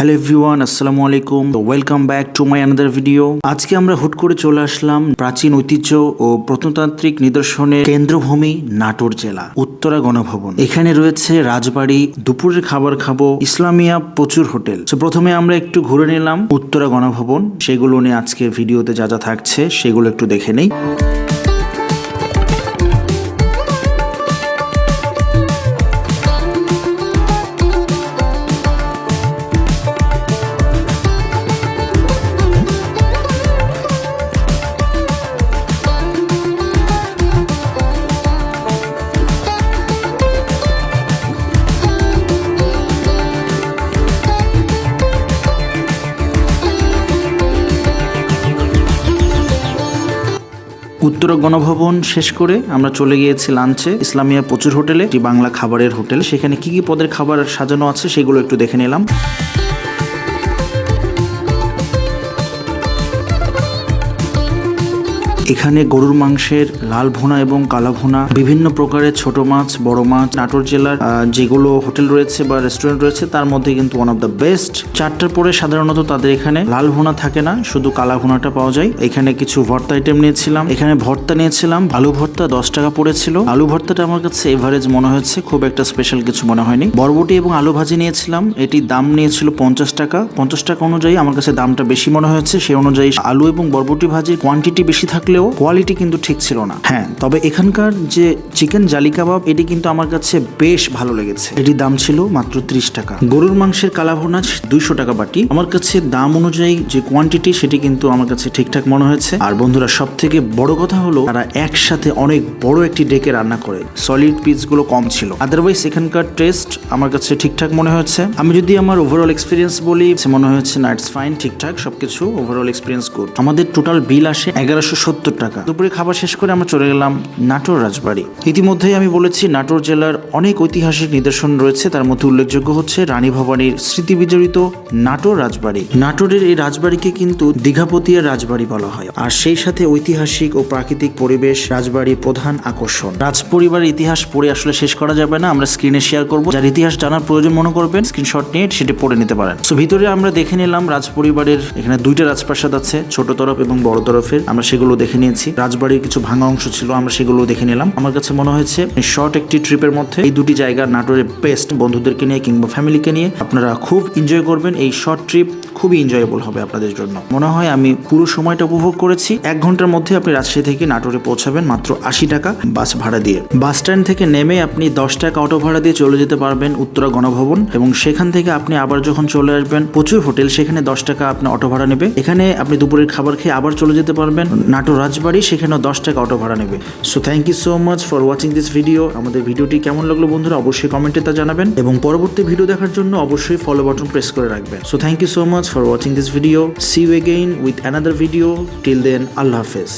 Hello everyone আসসালামু আলাইকুম welcome back to my another video আজকে আমরা হুট করে চলে আসলাম প্রাচীন ঐতিহ্য ও প্রত্নতান্ত্রিক নিদর্শনের কেন্দ্রভূমি নাটোর জেলা, উত্তরা গণভবন। এখানে রয়েছে রাজবাড়ি, দুপুরের খাবার খাব, ইসলামিয়া প্রচুর হোটেল। তো প্রথমে আমরা একটু ঘুরে নিলাম উত্তরা গণভবন। সেগুলো নিয়ে আজকে ভিডিওতে যা যা থাকছে, সেগুলো একটু দেখে নেই। উত্তর গণভবন শেষ করে আমরা চলে গিয়েছি লাঞ্চে। ইসলামিয়া প্রচুর হোটেলে, একটি বাংলা খাবারের হোটেল। সেখানে কি কি পদের খাবার সাজানো আছে সেগুলো একটু দেখে নিলাম। এখানে গরুর মাংসের লাল ভুনা এবং কালা ভুনা, বিভিন্ন প্রকারের ছোট মাছ, বড় মাছ, নাটোর জেলার যেগুলো হোটেল রয়েছে বা রেস্টুরেন্ট রয়েছে, তার মধ্যে কিন্তু ওয়ান অফ দ্য বেস্ট চারটার পরে সাধারণত তাদের এখানে লাল ভুনা থাকে না, শুধু কালা ভুনাটা পাওয়া যায়। এখানে কিছু ভর্তা আইটেম নিয়েছিলাম। এখানে ভর্তা নিয়েছিলাম, আলু ভর্তা দশ টাকা পড়েছিল। আলু ভর্তাটা আমার কাছে এভারেজ মনে হয়েছে, খুব একটা স্পেশাল কিছু মনে হয়নি। বরবটি এবং আলু ভাজি নিয়েছিলাম, এটি দাম নিয়েছিল পঞ্চাশ টাকা। পঞ্চাশ টাকা অনুযায়ী আমার কাছে দামটা বেশি মনে হয়েছে সেই অনুযায়ী আলু এবং বরবটি ভাজির কোয়ান্টিটি বেশি থাকলেও কোয়ালিটি কিন্তু ঠিক ছিল না। হ্যাঁ তবে এখানকার যে চিকেন জালি কাবাব, এটি কিন্তু আমার কাছে বেশ ভালো লেগেছে। এটির দাম ছিল মাত্র ত্রিশ টাকা। গরুর মাংসের কালাভুনা দুইশো টাকা বাটি। আমার কাছে দাম অনুযায়ী যে কোয়ান্টিটি সেটি কিন্তু আমার কাছে ঠিকঠাক মনে হয়েছে। আর বন্ধুরা সব থেকে বড় কথা হলো, তারা একসাথে অনেক বড় একটি ডেকে রান্না করে। সলিড পিসগুলো কম ছিল। আদারওয়াইজ এখানকার টেস্ট আমার কাছে ঠিকঠাক মনে হয়েছে। আমি যদি আমার ওভারঅল এক্সপিরিয়েন্স বলি মনে হয়েছে না ইটস ফাইন ঠিকঠাক, সবকিছু ওভারঅল এক্সপিরিয়েন্স গুড আমাদের টোটাল বিল আসে এগারোশো সত্তর টাকা। দুপুরে খাবার শেষ করে আমরা চলে গেলাম নাটোর রাজবাড়ি। ইতিমধ্যেই আমি বলেছি, নাটোর জেলার অনেক ঐতিহাসিক নিদর্শন রয়েছে। তার মধ্যে উল্লেখযোগ্য হচ্ছে রানী ভবানীর স্মৃতি বিজড়িত নাটোর রাজবাড়ি। নাটোরের এই রাজবাড়িকে কিন্তু দীঘাপতিয়ার রাজবাড়ি বলা হয়। আর সেই সাথে ঐতিহাসিক ও প্রাকৃতিক পরিবেশ রাজবাড়ির প্রধান আকর্ষণ। রাজপরিবারের ইতিহাস পড়ে আসলে শেষ করা যাবে না। আমরা স্ক্রিনে শেয়ার করব। যার ইতিহাস জানার প্রয়োজন মনে করবেন স্ক্রিনশট নিয়ে সেটি পড়ে নিতে পারেন। সো ভিতরে আমরা দেখে নিলাম রাজপরিবারের এখানে দুইটা রাজপ্রাসাদ আছে, ছোট তরফ এবং বড় তরফের। আমরা সেগুলো দেখে নিয়েছি। রাজবাড়ির কিছু ভাঙা অংশ ছিল, আমরা সেগুলো দেখে নিলাম। আমার কাছে মনে হয়েছে শর্ট একটি ট্রিপের মধ্যে এই দুটি জায়গা নাটোরের বেস্ট বন্ধুদেরকে নিয়ে কিংবা ফ্যামিলিকে নিয়ে আপনারা খুব এনজয় করবেন। এই শর্ট ট্রিপ খুবই এনজয়েবল হবে আপনাদের জন্য। মনে হয় আমি পুরো সময়টা উপভোগ করেছি। এক ঘণ্টার মধ্যে আপনি রাজশাহী থেকে নাটোরে পৌঁছাবেন মাত্র আশি টাকা বাস ভাড়া দিয়ে। বাস স্ট্যান্ড থেকে নেমে আপনি দশ টাকা অটো ভাড়া দিয়ে চলে যেতে পারবেন উত্তরা গণভবন এবং সেখান থেকে আপনি আবার যখন চলে আসবেন, প্রচুর হোটেল, সেখানে দশ টাকা আপনি অটো ভাড়া নেবে। এখানে আপনি দুপুরের খাবার খেয়ে আবার চলে যেতে পারবেন। নাটোর রাজবাড়ি, সেখানেও দশ টাকা অটো ভাড়া নেবে। So thank you so much for watching this video আমাদের ভিডিওটি কেমন লাগল বন্ধুরা, অবশ্যই কমেন্টে তা জানাবেন। এবং পরবর্তী ভিডিও দেখার জন্য অবশ্যই ফলো বাটন প্রেস করে রাখবেন। So thank you so much for watching this video. See you again with another video. Till then, Allah Hafiz.